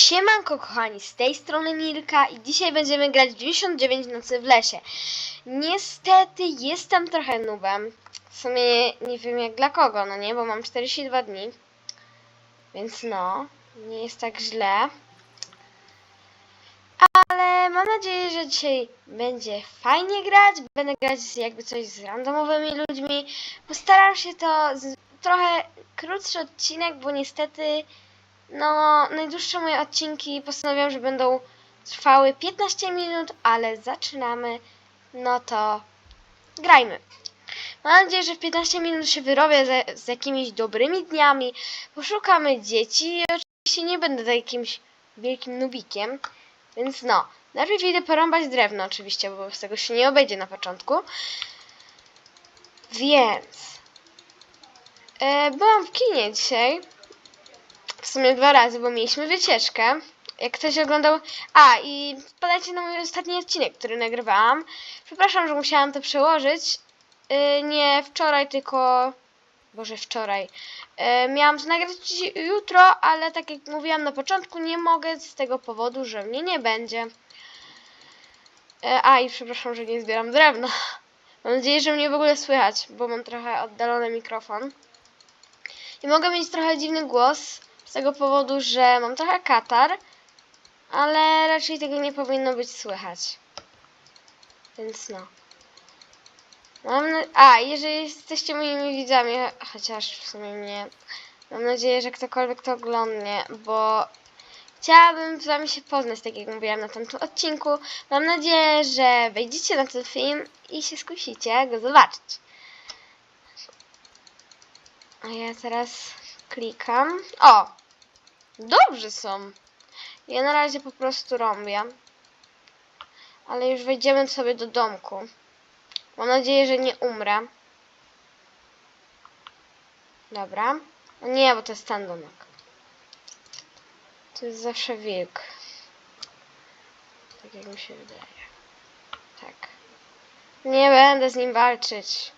Siemanko kochani, z tej strony Milka i dzisiaj będziemy grać w 99 nocy w lesie. Niestety jestem trochę nubem. W sumie nie wiem jak dla kogo, no nie, bo mam 42 dni. Więc no, nie jest tak źle. Ale mam nadzieję, że dzisiaj będzie fajnie grać. Będę grać jakby coś z randomowymi ludźmi. Postaram się to z, trochę krótszy odcinek, bo niestety no, najdłuższe moje odcinki postanowiłam, że będą trwały 15 minut, ale zaczynamy. No to grajmy. Mam nadzieję, że w 15 minut się wyrobię ze, z jakimiś dobrymi dniami. Poszukamy dzieci oczywiście nie będę jakimś wielkim nubikiem. Więc no, najpierw idę porąbać drewno oczywiście, bo z tego się nie obejdzie na początku. Więc... E, byłam w kinie dzisiaj w sumie dwa razy, bo mieliśmy wycieczkę. Jak ktoś oglądał. A, i podajcie na mój ostatni odcinek, który nagrywałam. Przepraszam, że musiałam to przełożyć. Yy, nie wczoraj, tylko. Boże, wczoraj. Yy, miałam to nagrać jutro, ale tak jak mówiłam na początku, nie mogę z tego powodu, że mnie nie będzie. Yy, a, i przepraszam, że nie zbieram drewna. Mam nadzieję, że mnie w ogóle słychać, bo mam trochę oddalony mikrofon. I mogę mieć trochę dziwny głos z tego powodu, że mam trochę katar, ale raczej tego nie powinno być słychać. Więc no. Mam na... A, jeżeli jesteście moimi widzami, chociaż w sumie nie, mam nadzieję, że ktokolwiek to oglądnie, bo chciałabym z wami się poznać, tak jak mówiłam na tamtym odcinku. Mam nadzieję, że wejdziecie na ten film i się skusicie go zobaczyć. A ja teraz klikam. O! Dobrze są. Ja na razie po prostu rąbię. Ale już wejdziemy sobie do domku. Mam nadzieję, że nie umrę. Dobra. O nie, bo to jest ten domek. To jest zawsze wilk. Tak jak mi się wydaje. Tak. Nie będę z nim walczyć.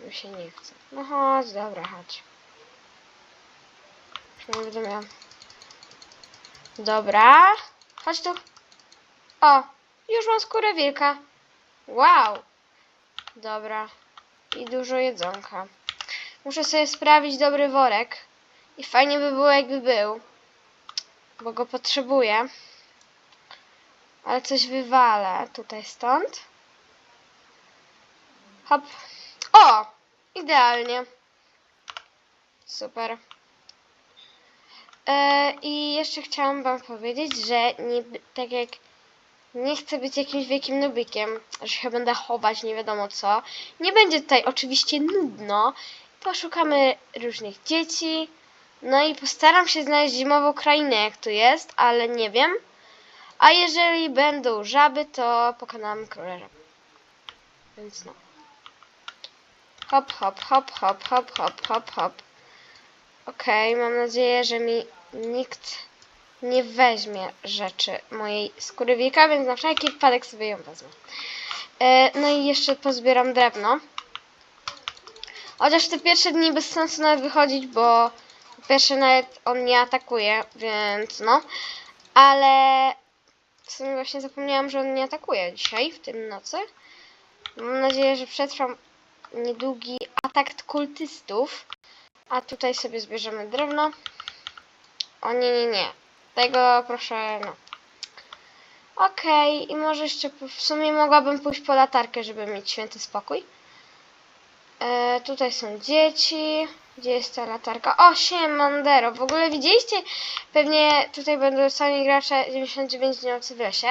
Mi się nie chce. No chodź, dobra, chodź. Nie. Dobra. Chodź tu. O, już mam skórę wilka. Wow. Dobra. I dużo jedzonka. Muszę sobie sprawić dobry worek. I fajnie by było, jakby był. Bo go potrzebuję. Ale coś wywalę tutaj stąd. Hop. O! Idealnie. Super. E, I jeszcze chciałam wam powiedzieć, że nie, tak jak nie chcę być jakimś wielkim nubikiem, że się będę chować nie wiadomo co. Nie będzie tutaj oczywiście nudno. Poszukamy różnych dzieci. No i postaram się znaleźć zimową krainę, jak tu jest, ale nie wiem. A jeżeli będą żaby, to pokonam króla żab. Więc no. Hop, hop, hop, hop, hop, hop, hop, hop. Okej, mam nadzieję, że mi nikt nie weźmie rzeczy mojej skóry wilka, więc na wszelki wypadek sobie ją wezmę. E, no i jeszcze pozbieram drewno. Chociaż te pierwsze dni bez sensu nawet wychodzić, bo pierwsze nawet on nie atakuje, więc no. Ale w sumie właśnie zapomniałam, że on nie atakuje dzisiaj, w tym nocy. Mam nadzieję, że przetrwam niedługi atak kultystów. A tutaj sobie zbierzemy drewno. O nie, nie, nie. Tego proszę, no. Okej, i może jeszcze w sumie mogłabym pójść po latarkę, żeby mieć święty spokój. E, tutaj są dzieci. Gdzie jest ta latarka? O, siemandero. W ogóle widzieliście? Pewnie tutaj będą sami gracze 99 dni nocy w lesie.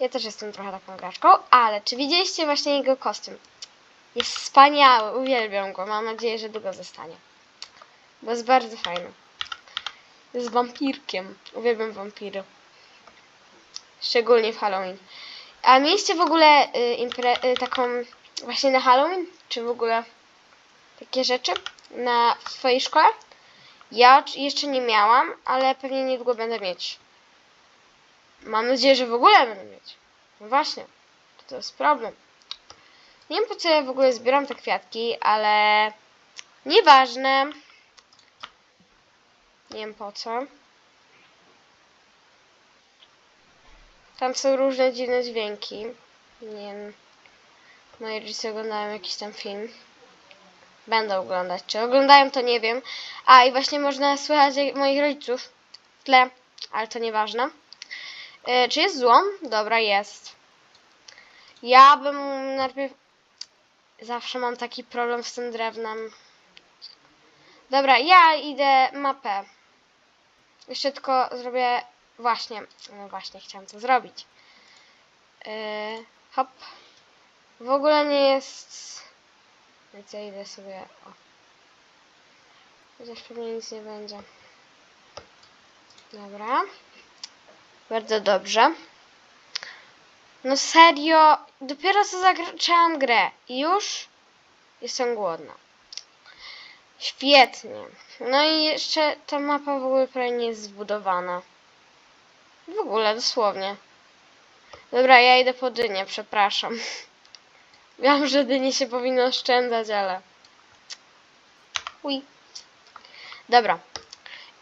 Ja też jestem trochę taką graczką, ale czy widzieliście właśnie jego kostium? Jest wspaniały, uwielbiam go. Mam nadzieję, że długo zostanie. Bo jest bardzo fajny. Jest wampirkiem. Uwielbiam wampiry. Szczególnie w Halloween. A mieliście w ogóle y, y, taką właśnie na Halloween? Czy w ogóle takie rzeczy na w swojej szkole? Ja jeszcze nie miałam, ale pewnie niedługo będę mieć. Mam nadzieję, że w ogóle będę mieć. No właśnie. To jest problem. Nie wiem po co ja w ogóle zbieram te kwiatki, ale nieważne. Nie wiem po co. Tam są różne dziwne dźwięki. Nie wiem. Moi rodzice oglądają jakiś tam film. Będą oglądać. Czy oglądają, to nie wiem. A i właśnie można słychać moich rodziców w tle, ale to nieważne. E, czy jest złom? Dobra, jest. Ja bym najpierw. Zawsze mam taki problem z tym drewnem. Dobra, ja idę mapę. Jeszcze tylko zrobię. Właśnie, no właśnie, chciałam to zrobić. Yy, hop. W ogóle nie jest. Więc ja idę sobie. O. Chociaż pewnie nic nie będzie. Dobra. Bardzo dobrze. No serio, dopiero co zaczęłam grę i już jestem głodna. Świetnie. No i jeszcze ta mapa w ogóle prawie nie jest zbudowana. W ogóle, dosłownie. Dobra, ja idę po dynię, przepraszam. Wiem, że dynie się powinno oszczędzać, ale... Uj. Dobra.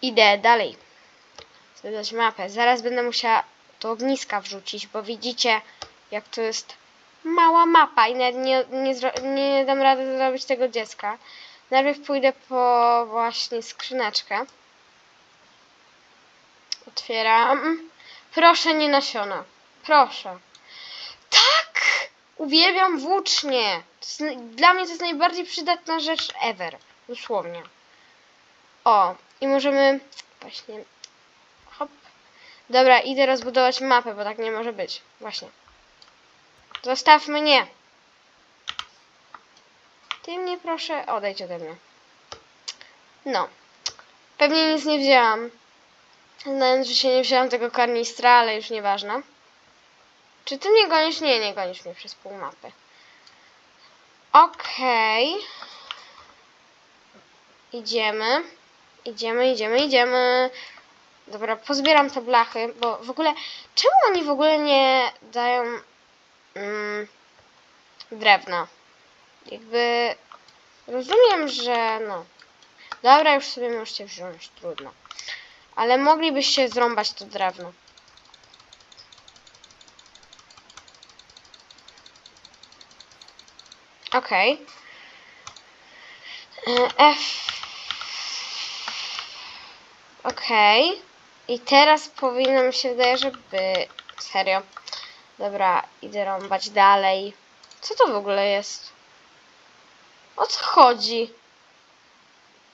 Idę dalej. Zbadać mapę. Zaraz będę musiała do ogniska wrzucić, bo widzicie, jak to jest mała mapa i nawet nie, nie, nie dam rady zrobić tego dziecka. Najpierw pójdę po właśnie skrzyneczkę. Otwieram. Proszę nie nasiona. Proszę. Tak! Uwielbiam włócznie. Dla mnie to jest najbardziej przydatna rzecz ever. Dosłownie. O, i możemy właśnie. Hop. Dobra, idę rozbudować mapę, bo tak nie może być. Właśnie. Zostaw mnie. Ty mnie proszę, odejdź ode mnie. No. Pewnie nic nie wzięłam. Znając, że się nie wzięłam tego karnistra, ale już nieważne. Czy ty mnie gonisz? Nie, nie gonisz mnie przez pół mapy. Okej. Idziemy. Idziemy, idziemy, idziemy. Dobra, pozbieram te blachy, bo w ogóle... Czemu oni w ogóle nie dają... Mm, drewna? Jakby... Rozumiem, że no... Dobra, już sobie możecie wziąć, trudno. Ale moglibyście zrąbać to drewno. Okej. E, F. Okej. I teraz powinno mi się wydaje, żeby... Serio. Dobra, idę rąbać dalej. Co to w ogóle jest? O co chodzi?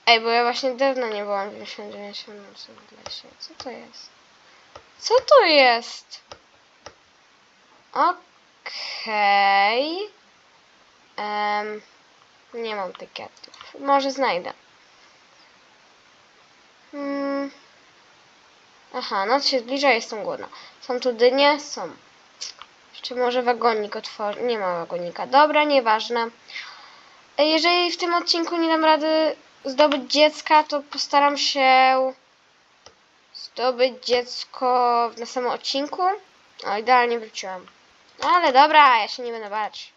Ej, bo ja właśnie dawno nie byłam w 99 w lesie. Co to jest? Co to jest? Okej. Em, nie mam tyketów. Może znajdę. Hmm. Aha, noc się zbliża, jestem głodna. Są tu dynie? Są. Jeszcze może wagonik otworzy. Nie ma wagonika. Dobra, nieważne. E, Jeżeli w tym odcinku nie dam rady zdobyć dziecka, to postaram się zdobyć dziecko na samym odcinku. O, idealnie wróciłam. No ale dobra, ja się nie będę bać.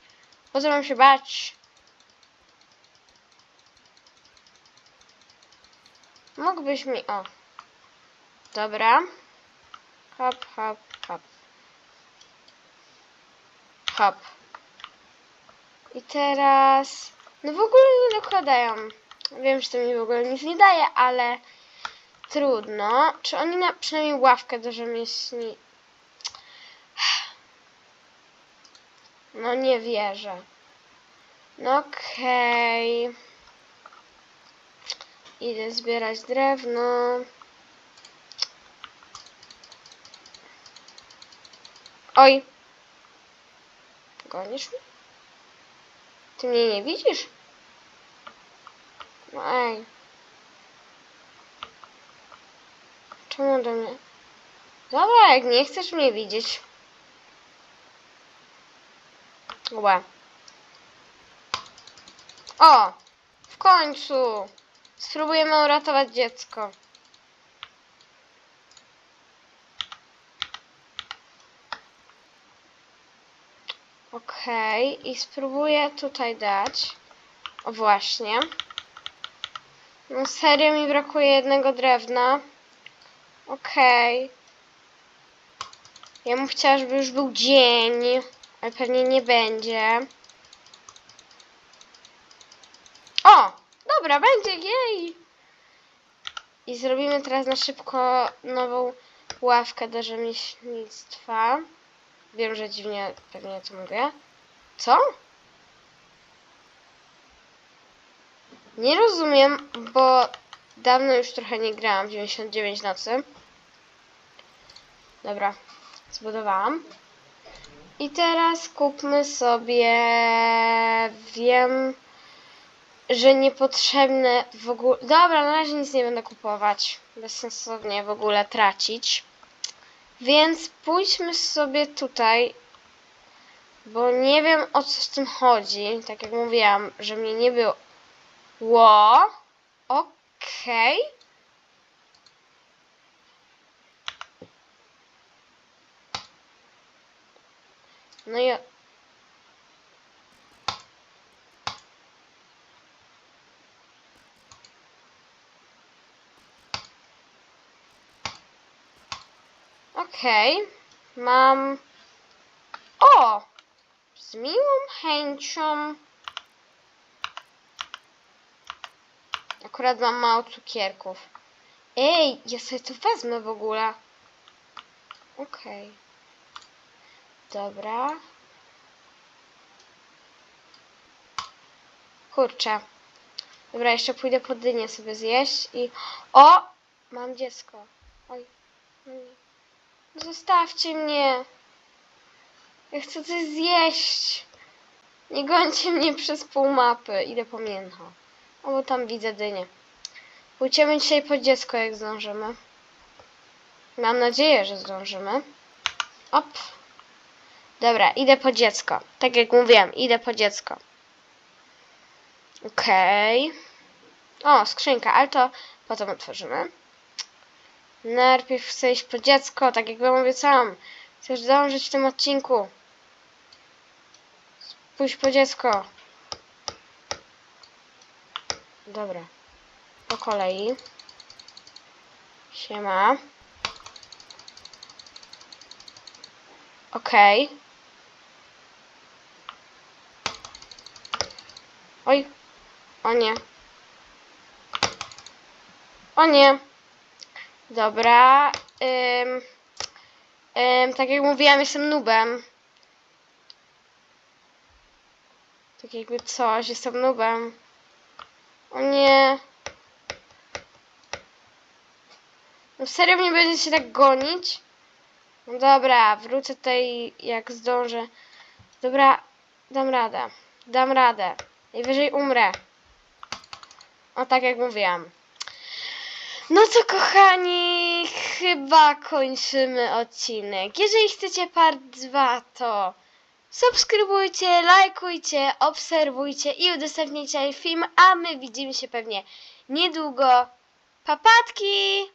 Po co mam się bać? Mógłbyś mi... O. Dobra. Hop, hop, hop. Hop. I teraz... No w ogóle nie dokładają. Wiem, że to mi w ogóle nic nie daje, ale... Trudno. Czy oni na przynajmniej ławkę do rzemieślni... No nie wierzę. No okej. Idę zbierać drewno. Oj. Gonisz mnie? Ty mnie nie widzisz? No ej. Czemu do mnie? Dobra, jak nie chcesz mnie widzieć. Łe. O! W końcu! Spróbujemy uratować dziecko. Okej, i spróbuję tutaj dać. O właśnie. No serio mi brakuje jednego drewna. Okej. Ja bym chciała, żeby już był dzień, ale pewnie nie będzie. O! Dobra, będzie, jej! I zrobimy teraz na szybko nową ławkę do rzemieślnictwa. Wiem, że dziwnie pewnie to mówię. Co? Nie rozumiem, bo dawno już trochę nie grałam, 99 nocy. Dobra, zbudowałam. I teraz kupmy sobie, wiem, że niepotrzebne w ogóle, dobra, na razie nic nie będę kupować, bezsensownie w ogóle tracić. Więc pójdźmy sobie tutaj, bo nie wiem o co z tym chodzi, tak jak mówiłam, że mnie nie było. Ło, okej. No i Okej, mam. O! Z miłą chęcią. Akurat mam mało cukierków. Ej, ja sobie to wezmę w ogóle. Okej. Dobra. Kurczę. Dobra, jeszcze pójdę po dynię sobie zjeść i... O! Mam dziecko. Oj. no nie. Zostawcie mnie. Ja chcę coś zjeść. Nie gońcie mnie przez pół mapy. Idę po mięcho. O, bo tam widzę dynię. Pójdziemy dzisiaj po dziecko, jak zdążymy. Mam nadzieję, że zdążymy. Op. Dobra, idę po dziecko. Tak jak mówiłam, idę po dziecko. Okej. O, skrzynka, ale to potem otworzymy. Najpierw chcę iść po dziecko, tak jak wam obiecałam. Chcesz zdążyć w tym odcinku. Pójść po dziecko. Dobra. Po kolei. Siema. Okej. Oj. O nie. O nie. Dobra. Ym, ym, tak jak mówiłam, jestem nubem. Tak jakby coś, jestem nubem. O nie. No serio mnie będziecie tak gonić? No dobra, wrócę tutaj jak zdążę. Dobra, dam radę. Dam radę. Najwyżej umrę. O tak jak mówiłam. No to kochani, chyba kończymy odcinek. Jeżeli chcecie part 2, to subskrybujcie, lajkujcie, obserwujcie i udostępnijcie film, a my widzimy się pewnie niedługo. Papatki!